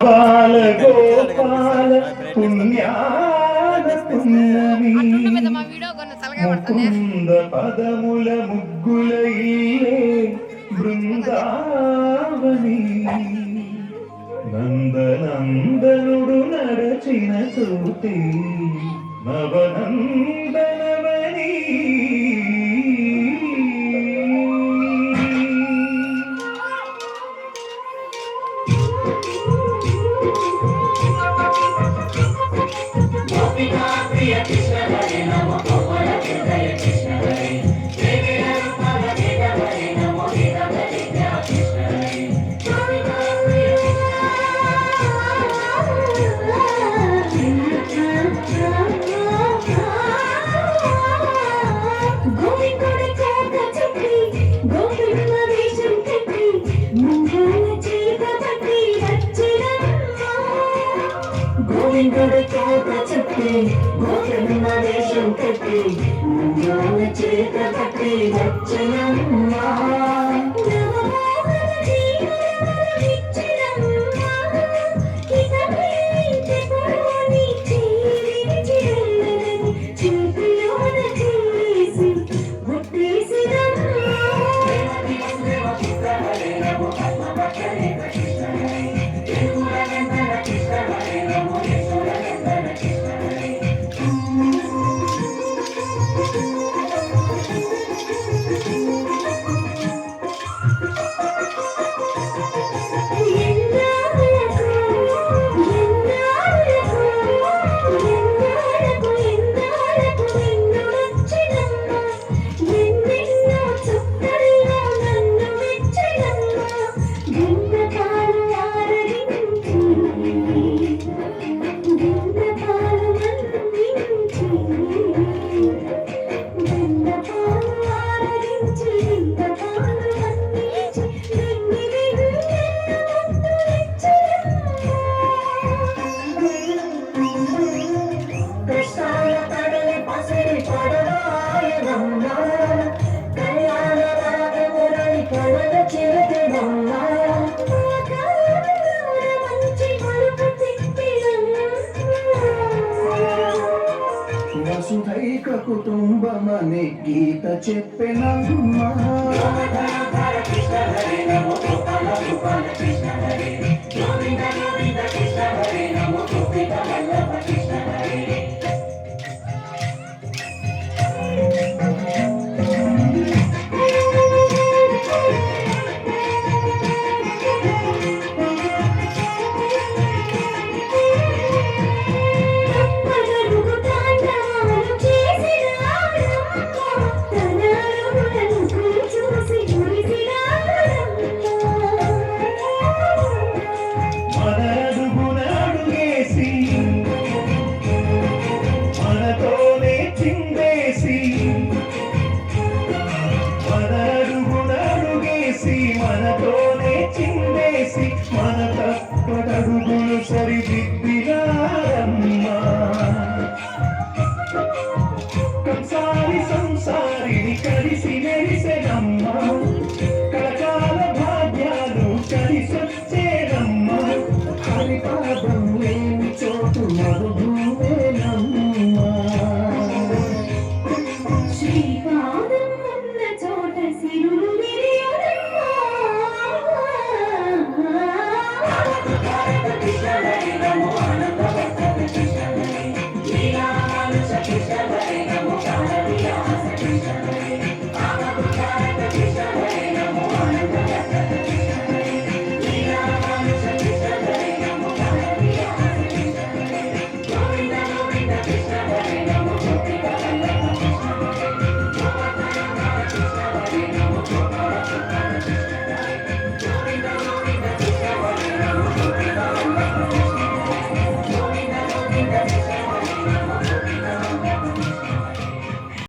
Gopala Gopala പുണ്യാകുന്ദ പദമുല മുഗ്ഗുലയിലേ ബൃന്ദാവനി നന്ദനന്ദനുടു നരചിന ചൂട്ടി നവനന്ദനവനീ. Hare Krishna గోవిందుడి చేత చెప్పి గోపిన్న దేశం కట్టి ముంగాల చేత కట్టి వచ్చయమ్మా నవమోహన కృష్ణాయ తడిని పసిడి పడరాయనమ్మ కళ్యాణ రాగమురళి వసుధైక కుటుంబమని గీత చెప్పెనమ్మా పదరుగు సంసారి సంసారిని కలిసి మెరిసెనమ్మా కలకాల భాగ్యాలు కలిసొచ్చేనమ్మా హరిపాదం